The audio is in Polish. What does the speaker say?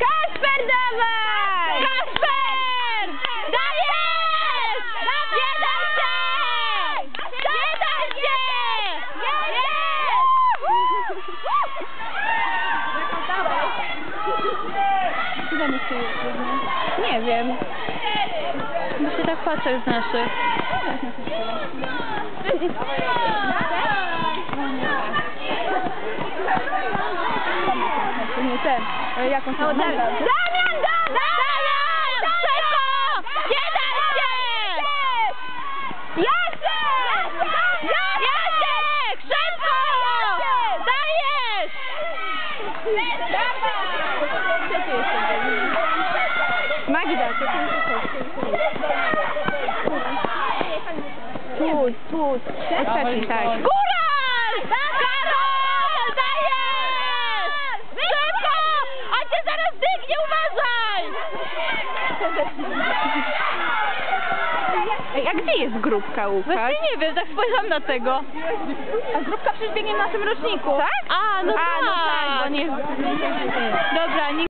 Kasper, dawaj! Kasper! Dajesz! Nie daj się! Nie daj się! Chyba nie jeździć, nie? Wiem. Się tak patrzę już naszych. To nie ten. e, Jak on się nazywa? Damian, dawaj! Damian! Szybko! Nie daj się! Jacek! Jacek! Szybko! Dajesz! Magda, to ty Tu, tu, trzeci, tak. Ej, a gdzie jest grupka, Łukasz? Właśnie nie wiem, tak spojrzałam na tego. A grupka przecież biegnie w naszym roczniku. Tak? A, no A, no tak. tak, bo nie... Dobra, nie